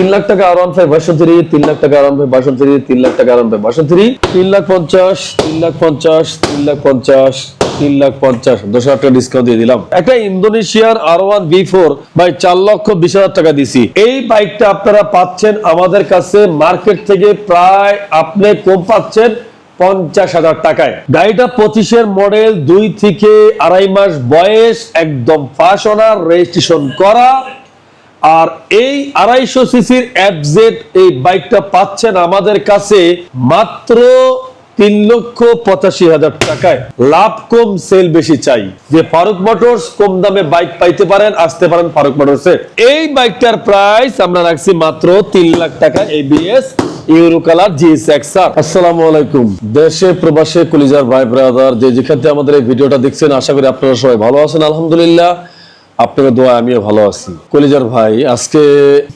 তিন লাখ টাকা R one five three তিন লাখ টাকা আর ওয়ান ফাইভ থ্রি তিন লাখ টাকা আর ওয়ান ফাইভ থ্রি তিন লাখ পঞ্চাশ, তিন লাখ পঞ্চাশ, তিন লাখ পঞ্চাশ, তিন লাখ পঞ্চাশ। দশ হাজার টাকা ডিসকাউন্ট দিয়ে দিলাম। একটা ইন্দোনেশিয়ার আর ওয়ান বি ফোর ভাই চার লক্ষ বিশ হাজার টাকা দিছি। এই বাইকটা আপনারা পাচ্ছেন আমাদের কাছে মার্কেট থেকে প্রায় আপনি কম পাচ্ছেন পঞ্চাশ হাজার টাকায়। গাড়িটা পঁচিশের মডেল দুই থেকে আড়াই মাস বয়স, একদম ওনার রেজিস্ট্রেশন করা। আর এই আড়াইশো সিসির অ্যাপজেট এই বাইকটা পাচ্ছেন আমাদের কাছে মাত্র তিন লক্ষ পঁচাশি হাজার টাকায়। লাভ কম সেল বেশি চাই। যে ফারুক মোটরস কম দামে বাইক পাইতে পারেন, আসতে পারেন ফারুক মোটরসে। এই বাইকটার প্রাইস আমরা রাখছি মাত্র তিন লাখ টাকা ABS euro colour GS XR আসসালামু আলাইকুম। দেশে, প্রবাসে, কলিজার ভাই ব্রাদার যে যেখান আমাদের এই ভিডিওটা দেখছেন, আশা করি আপনারা সবাই ভালো আছেন, আলহামদুলিল্লাহ। আপনার দোয়া আমিও ভালো আছি। কলিজার ভাই, আজকে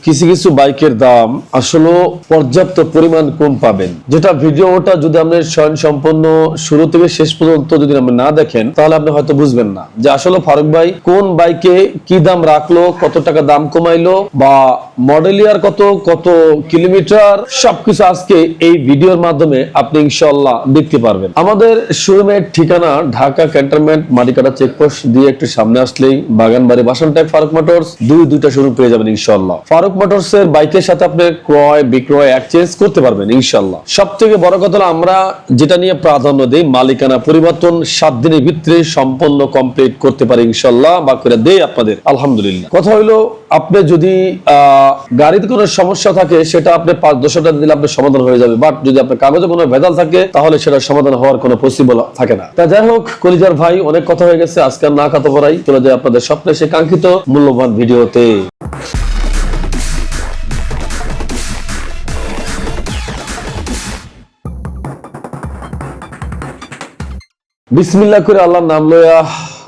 কিছু কিছু বাইকের দাম আসলে পর্যাপ্ত পরিমাণ কম পাবেন। যেটা ভিডিওটা যদি আপনি স্বয়ং সম্পন্ন শুরু থেকে শেষ পর্যন্ত যদি আপনি না দেখেন, তাহলে আপনি হয়তো বুঝবেন না যে আসলে ফারুক ভাই কোন বাইকে কি দাম রাখল, কত টাকা দাম কমাইলো বা মডেল ইয়ার কত কত কিলোমিটার, সবকিছু আজকে এই ভিডিওর মাধ্যমে আপনি ইনশাল্লাহ দেখতে পারবেন। আমাদের শোরুমের ঠিকানা ঢাকা ক্যান্টনমেন্ট, মাটিকাটা চেকপোস্ট দিয়ে একটু সামনে আসলেই বাগানবাড়ি বাসন টাইপ ফারুক মোটরস, দুই, দুইটা শোরুম পেয়ে যাবেন ইনশাল্লাহ ফারুক মোটরস এর বাইকের সাথে আপনি ক্রয়, বিক্রয় এক্সচেঞ্জ করতে পারবেন ইনশাল্লাহ সব থেকে বড় কথা হলো আমরা যেটা নিয়ে প্রাধান্য দিই, মালিকানা পরিবর্তন, সাত দিনের ভিতরে সম্পূর্ণ কমপ্লিট করতে পারি ইনশাল্লাহ বা করে দেই আপনাদের, আলহামদুলিল্লাহ। কথা হইল আপনি যদি গাড়িতে কোনো সমস্যা থাকে, সেটা আপনি পাঁচ, দশ টাকা দিলে আপনার সমাধান হয়ে যাবে। বাট যদি আপনার কাগজে কোনো ভেজাল থাকে, তাহলে সেটা সমাধান হওয়ার কোনো পসিবল থাকে না। তা যাই হোক, কলিজার ভাই, অনেক কথা হয়ে গেছে, আজকে না কথা পড়াই চলে যায় আপনাদের স্বপ্নে সে কাঙ্ক্ষিত মূল্যবান ভিডিওতে। বিসমিল্লা করে আল্লাহর নাম লইয়া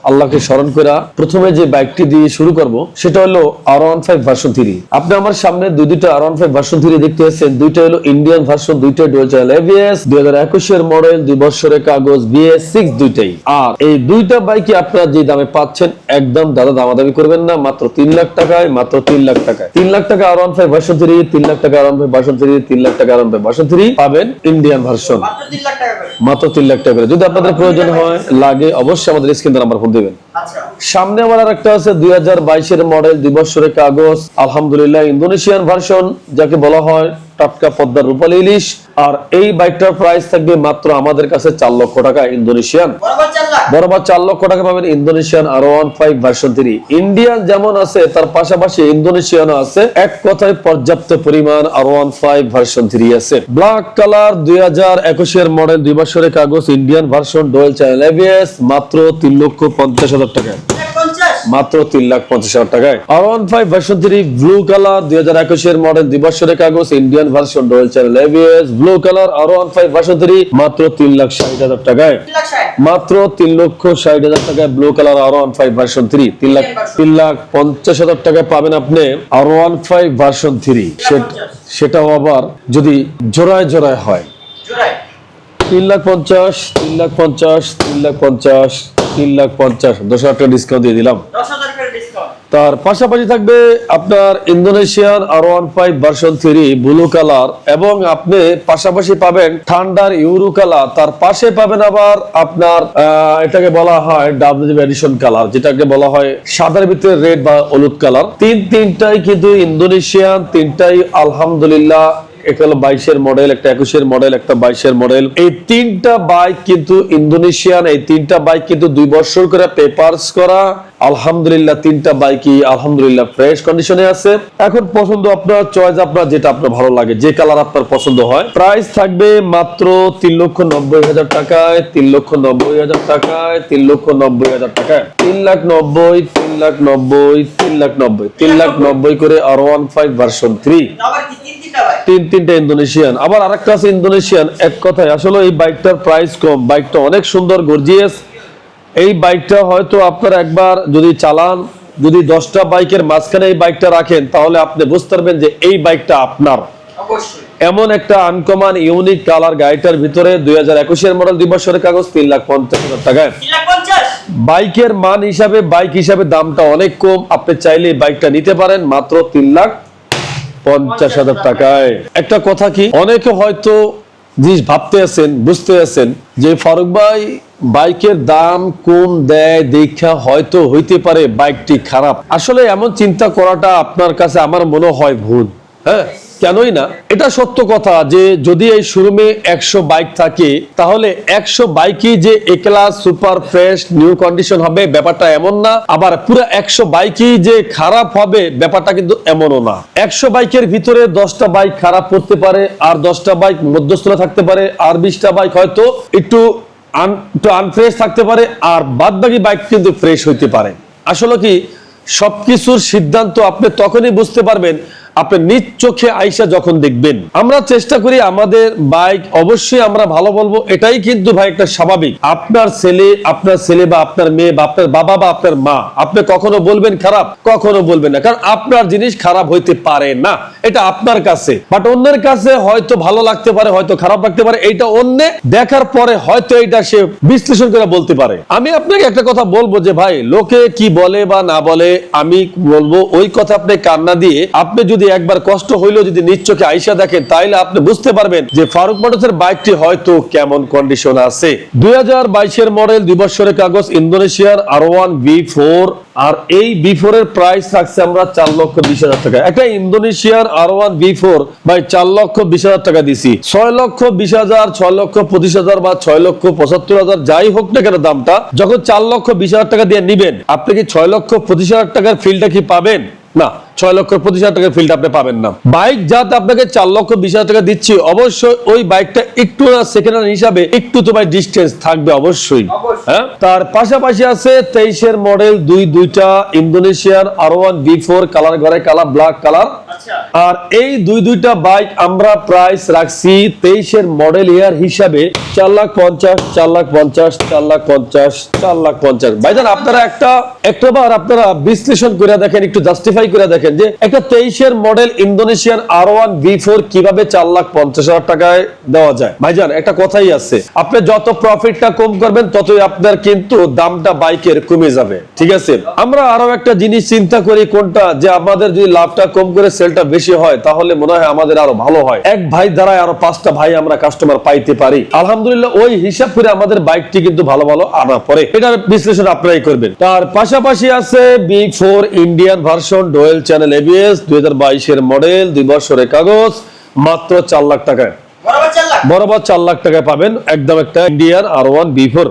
আল্লাহকে স্মরণ করা। প্রথমে যে বাইকটি দিয়ে শুরু করব সেটা হলো R one five version three আপনি আমার সামনে দুই দুইটা R one five version three দেখতে পাচ্ছেন দুইটা হলো ইন্ডিয়ান ভার্সন দুইটা ডুয়েল চ্যানেল এবিএস দুই হাজার একুশের মডেল দুই বছরের কাগজ বিএস সিক্স দুইটাই। আর এই দুইটা বাইকে আপনারা যে দামে পাচ্ছেন একদম দাদা দামাদামি করবেন না। মাত্র তিন লাখ টাকায় মাত্র তিন লাখ টাকায়। তিন লাখ টাকা R one five version three তিন লাখ টাকা R one five version three তিন লাখ টাকা R one five version three পাবেন ইন্ডিয়ান ভার্সন মাত্র তিন লাখ টাকা করে। মাত্র তিন লাখ টাকা যদি আপনাদের প্রয়োজন হয় লাগে অবশ্যই আমাদের স্ক্রিন নাম্বার ফোন দিবেন। আচ্ছা। সামনে আমার আর একটা আছে দুই হাজার বাইশের মডেল দুই বছরের কাগজ আলহামদুলিল্লাহ ইন্দোনেশিয়ান ভার্সন যাকে বলা হয় টাটকা পদ্মার রূপালী ইলিশ আর এই বাইকটার প্রাইস থাকবে মাত্র আমাদের কাছে চার লক্ষ টাকা ইন্দোনেশিয়ান। বরাবর চার লক্ষ টাকা পাবেন Indonesian R one five version three Indian যেমন আছে তার পাশাপাশি ইন্দোনেশিয়ানও আছে। এক কথায় পর্যাপ্ত পরিমাণ R one five version three আছে। ব্ল্যাক কালার দুই হাজার একুশের মডেল দুই বছরের কাগজ Indian version dual channel ABS মাত্র তিন লক্ষ পঞ্চাশ হাজার টাকা। মাত্র তিন লাখ পঞ্চাশ হাজার টাকায়। R one five version three blue colour দুই হাজার একুশের মডেল দুই বছরের কাগজ Indian version dual channel ABS blue colour R one five version three মাত্র তিন লাখ ষাট হাজার টাকায়। মাত্র তিন লক্ষ ষাট হাজার টাকায় blue colour R one five version three তিন লাখ তিন লাখ পঞ্চাশ হাজার টাকায় পাবেন আপনি R one five version three সেটাও আবার যদি জোড়ায় জোড়ায় হয়। তিন লাখ পঞ্চাশ তিন লাখ পঞ্চাশ তিন লাখ পঞ্চাশ। তিন লাখ পঞ্চাশ দশ হাজার টাকা ডিসকাউন্ট দিয়ে দিলাম। তার পাশাপাশি থাকবে আপনার Indonesian R one five version three blue colour এবং আপনি পাশাপাশি পাবেন ঠান্ডার ইউরো কালার তার পাশে পাবেন আবার আপনার এটাকে বলা হয় ডাব্লিউ এডিশন কালার যেটাকে বলা হয় সাদার ভিতরে রেড বা হলুদ কালার তিন তিনটাই কিন্তু ইন্দোনেশিয়ান তিনটাই আলহামদুলিল্লাহ ভালো লাগে, যে কালার আপনার পছন্দ হয়। প্রাইস থাকবে মাত্র তিন লক্ষ নব্বই হাজার টাকায়, তিন লক্ষ নব্বই হাজার টাকায়, তিন লক্ষ নব্বই হাজার টাকায়। তিন লাখ নব্বই, তিন লাখ নব্বই, তিন লাখ নব্বই, তিন লাখ নব্বই করে R one five version three তিন তিনটা ইন্দোনেশিয়ান। আবার আরেকটা আছে ইন্দোনেশিয়ান। এক কথায় আসলে এই বাইকটার প্রাইস কম। বাইকটা অনেক সুন্দর গর্জিয়াস এই বাইকটা হয়তো আপনারা একবার যদি চালান যদি দশটা বাইকের মাঝখানে এই বাইকটা রাখেন তাহলে আপনি বুঝতে পারবেন যে এই বাইকটা আপনার। এমন একটা আনকমান ইউনিক কালার গাড়িটার ভিতরে দুই হাজার একুশের মডেল দুই বছরের কাগজ তিন লাখ পঞ্চাশ হাজার টাকায় বাইকের মান হিসাবে বাইক হিসাবে দামটা অনেক কম। আপনি চাইলে বাইকটা নিতে পারেন মাত্র তিন লাখ পঞ্চাশ হাজার টাকায়। একটা কথা কি? অনেকে হয়তো জিনিস ভাবতে আছেন, বুঝতে আছেন যে ফারুক ভাই, বাইকের দাম কম দেয় দেখা হয়তো হইতে পারে, বাইকটি খারাপ। আসলে এমন চিন্তা করাটা আপনার কাছে আমার মনে হয় ভুল হ্যাঁ? কেনই না? এটা সত্য কথা যে যদি এই শোরুমে একশো বাইক থাকে, তাহলে একশো বাইকই যে একলা, সুপার, ফ্রেশ, নিউ কন্ডিশন হবে, ব্যাপারটা এমন না। আবার পুরো একশো বাইকই যে খারাপ হবে, ব্যাপারটা কিন্তু এমনও না। একশো বাইকের ভিতরে দশটা বাইক খারাপ করতে পারে, আর দশটা বাইক মধ্যস্থলে থাকতে পারে, আর বিশটা বাইক হয়তো একটু একটু আনফ্রেশ থাকতে পারে, আর বাদ বাকি বাইক কিন্তু ফ্রেশ হইতে পারে। আসলে কি, সবকিছুর সিদ্ধান্ত আপনি তখনই বুঝতে পারবেন আপনি নিজ চোখে আইসা যখন দেখবেন, আমরা চেষ্টা করি আমাদের বাইক অবশ্যই আমরা ভালো বলব, এটাই কিন্তু ভাই একটা স্বাভাবিক। আপনার ছেলে আপনার ছেলে বা আপনার মেয়ে বা আপনার বাবা বা আপনার মা, আপনি কখনো বলবেন খারাপ, কখনো বলবেন না, কারণ আপনার জিনিস খারাপ হইতে পারে না, এটা আপনার কাছে। বাট অন্যের কাছে হয়তো ভালো লাগতে পারে, হয়তো খারাপ লাগতে পারে, এইটা অন্য দেখার পরে হয়তো এটা সে বিশ্লেষণ করে বলতে পারে। আমি আপনাকে একটা কথা বলব যে ভাই, লোকে কি বলে বা না বলে, আমি বলব, ওই কথা আপনি কান্না দিয়ে আপনি যদি একবার কষ্ট হইলেও যদি নিজ আইসা দেখেন, তাইলে আপনি বুঝতে পারবেন যে ফারুক মোটরসের বাইকটি হয়তো কেমন কন্ডিশন আছে। দুই হাজার বাইশের মডেল দুই বছরের কাগজ ইন্দোনেশিয়ার আর ওয়ান, বি ফোর, আর এই বি ফোর এর প্রাইস রাখছে আমরা চার লক্ষ বিশ হাজার টাকা। একটা ইন্দোনেশিয়ার আর ওয়ান, বি ফোর বাই চার লক্ষ বিশ হাজার টাকা দিছি। ছয় লক্ষ বিশ হাজার, ছয় লক্ষ পঁচিশ হাজার বা ছয় লক্ষ পঁচাত্তর হাজার, যাই হোক না কেন দামটা, যখন চার লক্ষ বিশ হাজার টাকা দিয়ে নিবেন, আপনি কি ছয় লক্ষ পঁচিশ হাজার টাকার ফিলটা কি পাবেন? না ছয় লক্ষ পঁচিশ হাজার টাকার ফিল্ড আপনি পাবেন না। বাইক যাতে আপনাকে চার লক্ষ বিশ হাজার টাকা দিচ্ছি অবশ্যই ওই বাইকটা একটু না সেকেন্ড হ্যান্ড হিসাবে একটু তো ভাই ডিস্টেন্স থাকবে অবশ্যই। হ্যাঁ? তার পাশাপাশি আছে তেইশের মডেল দুই দুইটা ইন্দোনেশিয়ার R one B four colour ঘরে কালার ব্ল্যাক কালার আর এই দুই দুইটা বাইক আমরা প্রাইস রাখছি তেইশের মডেল ইয়ার হিসাবে চার লাখ পঞ্চাশ, চার লাখ পঞ্চাশ, চার লাখ পঞ্চাশ, চার লাখ পঞ্চাশ। ভাইজান, আপনারা একটা একটাবার আপনারা বিশ্লেষণ করে দেখেন, একটু জাস্টিফাই করে দেখেন যে একটা তেইশের model Indonesian R one B four কীভাবে চার লাখ পঞ্চাশ হাজার টাকায় দেওয়া যায়? ভাইজান, একটা কথাই আছে। আপনি যত প্রফিটটা কম করবেন, ততই আপনার কিন্তু দামটা বাইকের কমে যাবে। ঠিক আছে? আমরা আরও একটা জিনিস চিন্তা করি, কোনটা? যে আমাদের যদি লাভটা কম করে সেলটা বেশি হয়, তাহলে মনে হয় আমাদের আরও ভালো হয়। এক ভাই দ্বারা আরও পাঁচটা ভাই আমরা কাস্টমার পাইতে পারি। আলহামদুলিল্লাহ, ওই হিসাব করে আমাদের বাইকটি কিন্তু ভালো ভালো আনা পরে এটার বিশ্লেষণ আপনারাই করবেন। তার পাশাপাশি আছে B four Indian version dual channel ABS দুই হাজার বাইশের মডেল দুই বছরের কাগজ, মাত্র চার লাখ টাকায়। বরাবর চার লাখ টাকায় পাবেন। একদম একটা Indian R one B four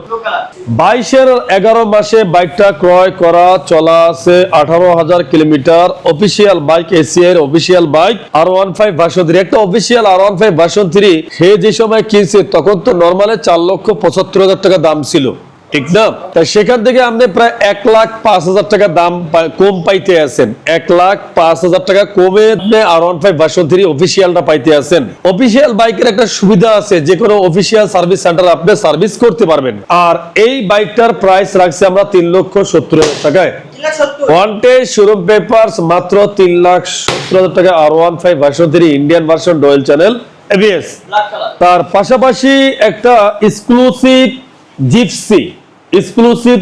বাইশের এগারো মাসে বাইকটা ক্রয় করা চলা আছে আঠারো হাজার kilometre. Official bike ACR official bike R one five version three একটা official R one five version three সে যে সময় কিনছে তখন তো নর্মালে চার লক্ষ পঁচাত্তর হাজার টাকা দাম ছিল। ঠিক না? তাই সেখান থেকে আপনি প্রায় এক লাখ পাঁচ হাজার টাকা দাম কম পাইতে আছেন। এক লাখ পাঁচ হাজার টাকা কমে আপনি R one five version three অফিসিয়ালটা পাইতে আছেন। অফিসিয়াল বাইকের একটা সুবিধা আছে যে কোনো অফিসিয়াল সার্ভিস সেন্টার আপনি সার্ভিস করতে পারবেন। আর এই বাইকটার প্রাইস রাখছি আমরা তিন লক্ষ সত্তর হাজার টাকায়। শোরুম পেপারস মাত্র তিন লাখ সত্তর হাজার টাকা R one five version three Indian version dual channel ABS তার পাশাপাশি একটা এক্সক্লুসিভ জিপসি এক্সক্লুসিভ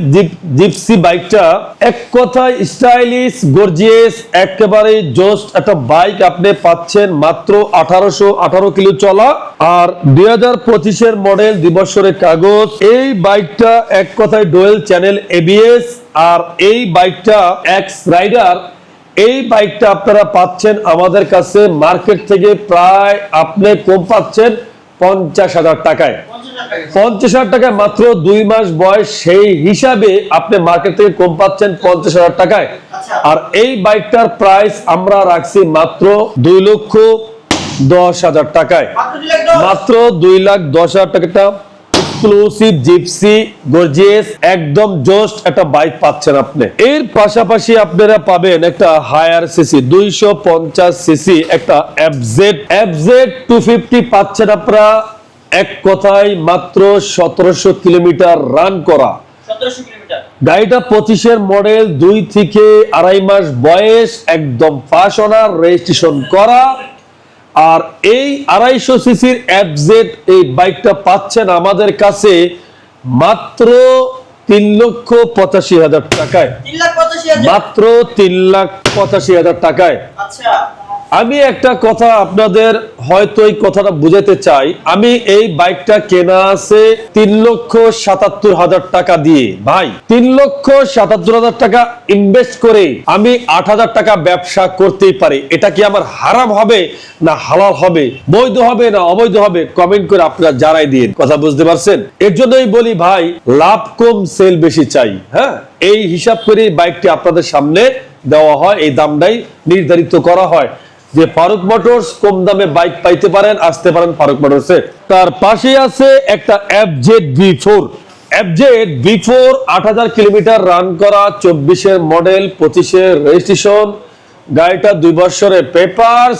জিপসি বাইকটা এক কথায় স্টাইলিশ গর্জিয়াস একেবারে জোস্ট একটা বাইক আপনি পাচ্ছেন মাত্র আঠারোশো আঠারো কিলো চলা। আর দুই হাজার পঁচিশের মডেল দুই কাগজ, এই বাইকটা এক কথায় ডোয়েল চ্যানেল এবিএস আর এই বাইকটা এক্স রাইডার এই বাইকটা আপনারা পাচ্ছেন আমাদের কাছে মার্কেট থেকে প্রায় আপনি কম পাচ্ছেন পঞ্চাশ হাজার টাকায়। পঞ্চাশ হাজার টাকায় মাত্র দুই মাস বয়স সেই হিসাবে আপনি মার্কেট থেকে কম পাচ্ছেন পঞ্চাশ হাজার টাকায়। আর এই বাইকটার প্রাইস আমরা রাখছি মাত্র দুই লক্ষ দশ হাজার টাকায়। মাত্র দুই লাখ দশ হাজার টাকাটা এক্সক্লুসিভ জিপসি গর্জিয়াস একদম জোস্ট একটা বাইক পাচ্ছেন আপনি। এর পাশাপাশি আপনারা পাবেন একটা হায়ার সিসি দুইশো পঞ্চাশ সিসি একটা এফজেড এফজেড টু ফিফটি পাচ্ছেন আপনারা এক কথায় মাত্র সতেরোশো কিলোমিটার রান করা। গাড়িটা পঁচিশের মডেল দুই থেকে আড়াই মাস বয়স একদম ওনার রেজিস্ট্রেশন করা। আর এই আড়াইশো সিসির অ্যাপজেট এই বাইকটা পাচ্ছেন আমাদের কাছে মাত্র তিন লক্ষ পঁচাশি হাজার টাকায়। মাত্র তিন লাখ পঁচাশি হাজার টাকায়। আচ্ছা। আমি একটা কথা আপনাদের হয়তো এই কথাটা বুঝাতে চাই। আমি এই বাইকটা কেনা আছে তিন লক্ষ সাতাত্তর হাজার টাকা দিয়ে। ভাই, তিন লক্ষ সাতাত্তর হাজার টাকা ইনভেস্ট করে আমি আট হাজার টাকা ব্যবসা করতেই পারি। এটা কি আমার হারাম হবে না হালাল হবে? বৈধ হবে না অবৈধ হবে? কমেন্ট করে আপনারা জানাই দিন। কথা বুঝতে পারছেন? এর জন্যই বলি ভাই, লাভ কম সেল বেশি চাই। হ্যাঁ? এই হিসাব করে বাইকটি আপনাদের সামনে দেওয়া হয়, এই দামটাই নির্ধারিত করা হয়। যে ফারুক মোটরস কম দামে বাইক পাইতে পারেন আসতে পারেন ফারুক মোটরসে তার পাশে আছে একটা F Z B four FZ B four আট হাজার কিলোমিটার রান করা চব্বিশের মডেল পঁচিশের রেজিস্ট্রেশন গাড়িটা দুই বছরের পেপারস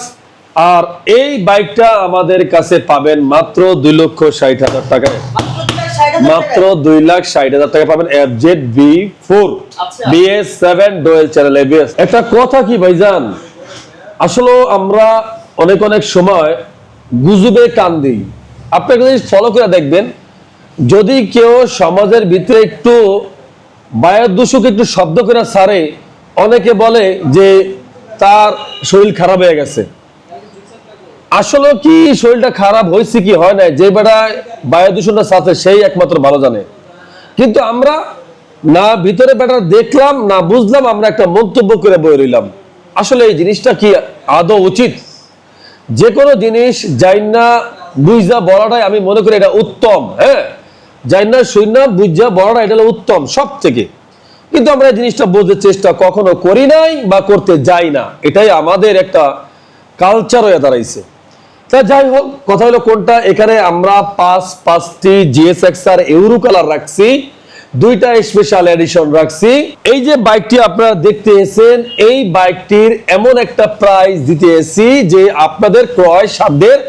আর এই বাইকটা আমাদের কাছে পাবেন মাত্র দুই লক্ষ ষাট হাজার টাকায় মাত্র দুই লাখ ষাট হাজার টাকা পাবেন F Z B four. BS seven dual channel ABS একটা কথা কি ভাইজান? আসলে আমরা অনেক অনেক সময় গুজবে কান দিই। আপনি জিনিস ফলো করে দেখবেন, যদি কেউ সমাজের ভিতরে একটু বায়ু দূষক একটু শব্দ করে সারে, অনেকে বলে যে তার শরীর খারাপ হয়ে গেছে। আসলে কি শরীরটা খারাপ হয়েছে কি হয় না যে বেটা বায়ু দূষণটা সাথে, সেই একমাত্র ভালো জানে। কিন্তু আমরা না ভিতরে বেটা দেখলাম, না বুঝলাম, আমরা একটা মন্তব্য করে বই রইলাম। আসলে এই জিনিসটা কি আদৌ উচিত? যে কোনো জিনিস যাই না বুঝা বলাটাই আমি মনে করি এটা উত্তম হ্যাঁ? যাই না বুঝা বলাটা এটা হলো উত্তম সব থেকে কিন্তু আমরা এই জিনিসটা বোঝার চেষ্টা কখনো করি নাই বা করতে যাই না। এটাই আমাদের একটা কালচার হয়ে দাঁড়াইছে। তা যাই হোক, কথা হলো কোনটা? এখানে আমরা পাঁচ, পাঁচটি জিএসএক্স আর ইউরো কালার রাখছি। দুইটা স্পেশাল এডিশন রাখছি। এই যে বাইকটি আপনারা দেখতে এসেন এই বাইকটির এমন একটা প্রাইস দিতে এসেছি যে আপনাদের ক্রয় সাধ্যের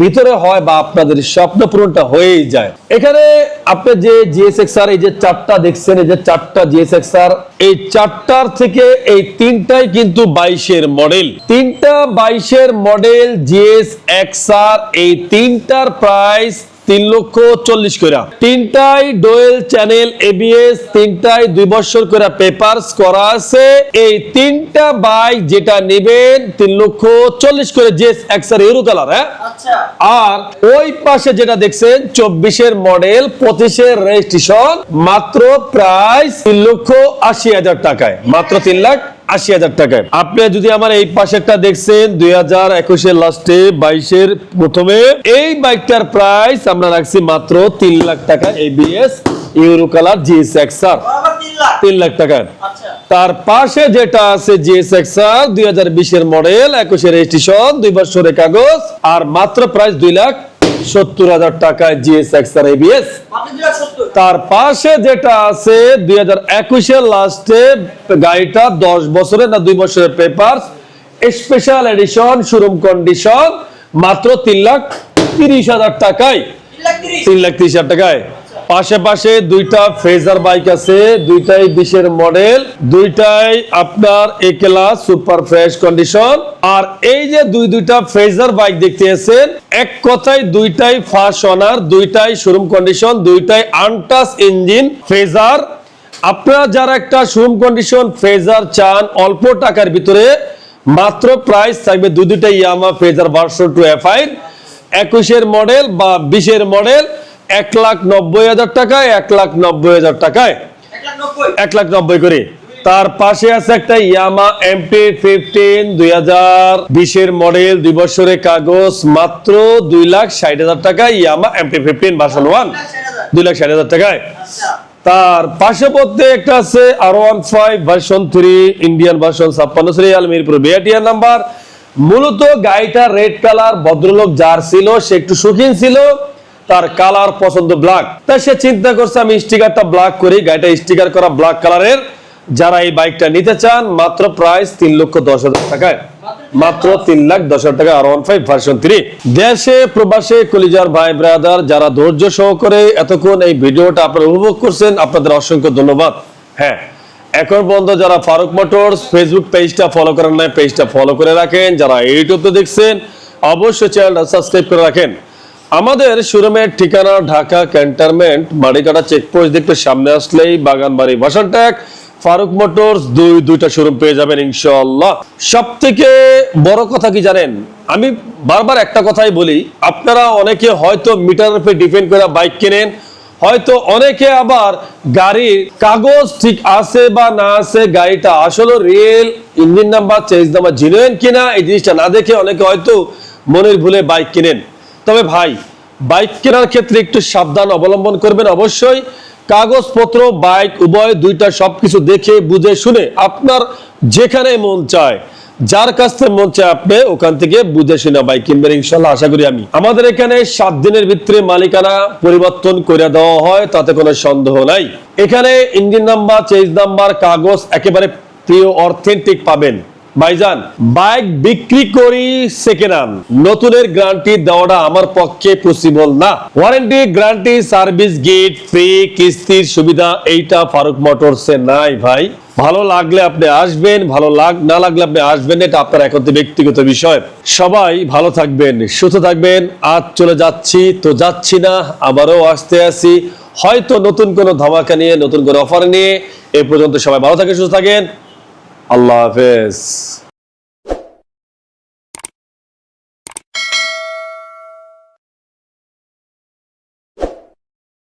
ভিতরে হয় বা আপনাদের স্বপ্ন পূরণটা হয়েই যায়। এখানে আপনি যে জিএসএক্স আর এই যে চারটা দেখছেন, এই যে চারটা জিএসএক্স আর এই চারটার থেকে এই তিনটাই কিন্তু বাইশের মডেল তিনটা বাইশের মডেল জিএস এক্স আর এই তিনটার প্রাইস তিন লক্ষ চল্লিশ করে তিনটাই ডোয়েল চ্যানেল এবিএস তিনটাই দুই বছর করে পেপারস করা আছে। এই তিনটা বাইক যেটা নেবেন তিন লক্ষ চল্লিশ করে জেস এক্সার ইউরো কালার হ্যাঁ? আচ্ছা। আর ওই পাশে যেটা দেখছেন চব্বিশের মডেল পঁচিশের রেজিস্ট্রেশন মাত্র প্রাইস তিন লক্ষ আশি হাজার টাকায়। মাত্র তিন লাখ আশি হাজার টাকায়। আপনি যদি আমার এই পাশেরটা দেখছেন দুই হাজার একুশের লাস্টে বাইশের প্রথমে এই বাইকটার প্রাইস আমরা রাখছি মাত্র তিন লাখ টাকা ABS euro colour GS XR তিন লাখ টাকায় আচ্ছা। তার পাশে যেটা আছে জিএসএক্স আর দুই হাজার বিশের মডেল একুশের রেজিস্ট্রেশন দুই বছরের কাগজ আর মাত্র প্রাইস দুই লাখ সত্তর হাজার টাকায় জিএস এক্সার এবিএস তার পাশে যেটা আছে দুই হাজার একুশে লাস্টে গাড়িটা দশ বছরের না দুই বছরের paper special edition showroom condition মাত্র তিন লাখ তিরিশ হাজার টাকায়। তিন লাখ তিরিশ হাজার টাকায়। পাশে পাশে দুইটা ফ্রেজার বাইক আছে, দুইটাই বিশের মডেল, দুইটাই আপনার A class super fresh condition. আর এই যে দুই দুইটা ফ্রেজার বাইক দেখতে আছেন, এক কথায় দুইটাই ফার্স্ট অনার, দুইটাই শোরুম কন্ডিশন, দুইটাই আনটাস ইঞ্জিন ফ্রেজার। আপনারা যারা একটা শোরুম কন্ডিশন ফ্রেজার চান, অল্প টাকার ভিতরে মাত্র প্রাইস থাকবে দুই দুইটা Yamaha Fazer version two FI একুশের মডেল বা বিশের মডেল। এক লাখ নব্বই হাজার টাকায় এক লাখ নব্বই হাজার টাকায়। এক লাখ নব্বই। করে। তার পাশে আছে একটা ইয়ামা এমপি ফিফটিন দুই হাজার বিশের মডেল দুই বছরের কাগজ মাত্র দুই লাখ ষাট হাজার টাকা Yamaha MP fifteen version one দুই লাখ ষাট হাজার। টাকায়। আচ্ছা। তার পাশে পড়তে একটা আছে R one five version three Indian version ছাপ্পান্ন সিরিয়াল মিরপুর বিআটিআর নাম্বার মূলত গাড়িটা রেড কালার ভদ্রলোক যার ছিল সে একটু সুখীন ছিল। তার কালার পছন্দ ব্ল্যাক। তাই সে চিন্তা করছে, আমি স্টিকারটা ব্ল্যাক করি, গাড়িটা স্টিকার করা ব্ল্যাক কালারের। যারা এই বাইকটা নিতে চান, মাত্র প্রাইস তিন লক্ষ দশ হাজার টাকায়। মাত্র তিন লাখ দশ হাজার টাকা আর ওয়ান ফাইভ থ্রি দেশে, প্রবাসে, কলিজার ভাই ব্রাদার যারা ধৈর্য সহকারে এতক্ষণ এই ভিডিওটা আপনারা উপভোগ করছেন, আপনাদের অসংখ্য ধন্যবাদ। হ্যাঁ এখন পর্যন্ত যারা ফারুক মোটরস ফেসবুক পেজটা ফলো করেন নাই পেজটা ফলো করে রাখেন। যারা ইউটিউবে দেখছেন, অবশ্যই চ্যানেলটা সাবস্ক্রাইব করে রাখেন। আমাদের শোরুমের ঠিকানা, ঢাকা ক্যান্টনমেন্ট মাড়িকাটা চেকপোস্ট দেখতে সামনে আসলেই বাগানবাড়ি ভাষান ট্যাক ফারুক মোটরস দুই, দুইটা শোরুম পেয়ে যাবেন ইনশাল্লাহ সব থেকে বড় কথা কি জানেন? আমি বারবার একটা কথাই বলি, আপনারা অনেকে হয়তো মিটারের উপরে ডিপেন্ড করে বাইক কেনেন, হয়তো অনেকে আবার গাড়ির কাগজ ঠিক আছে বা না আছে, গাড়িটা আসলে real engine number change number genuine কিনা, এই জিনিসটা না দেখে অনেকে হয়তো মনের ভুলে বাইক কিনেন। তবে ভাই, বাইক কেনার ক্ষেত্রে একটু সাবধান অবলম্বন করবেন অবশ্যই। কাগজপত্র, বাইক, উভয় দুইটা সবকিছু দেখে, বুঝে, শুনে আপনার যেখানে মন চায়, যার কাছ থেকে মন চায় আপনি ওখান থেকে বুঝে, শুনে বাইক কিনবেন ইনশাল্লাহ, আশা করি আমি। আমাদের এখানে সাত দিনের ভিতরে মালিকানা পরিবর্তন করে দেওয়া হয়, তাতে কোনো সন্দেহ নাই। এখানে ইঞ্জিন নাম্বার চেঞ্জ নাম্বার, কাগজ একেবারে প্রিয়, অথেন্টিক পাবেন। ভাইজান বাইক বিক্রি করি সেকেন্ড হ্যান্ড নতুনের গ্যারান্টি দেওয়াটা আমার পক্ষে পসিবল না। Warranty guarantee service gift free কিস্তির সুবিধা, এইটা ফারুক মোটরসে নাই ভাই। ভালো লাগলে আপনি আসবেন, ভালো লাগ না লাগলে আপনি আসবেন, এটা আপনার একত্রে ব্যক্তিগত বিষয়। সবাই ভালো থাকবেন, সুস্থ থাকবেন। আজ চলে যাচ্ছি, তো যাচ্ছি না, আবারও আসতে আসি। হয়তো নতুন কোনো ধামাকা নিয়ে, নতুন কোনো অফার নিয়ে। এ পর্যন্ত সবাই ভালো থাকেন, সুস্থ থাকেন। আল্লাহ হাফেজ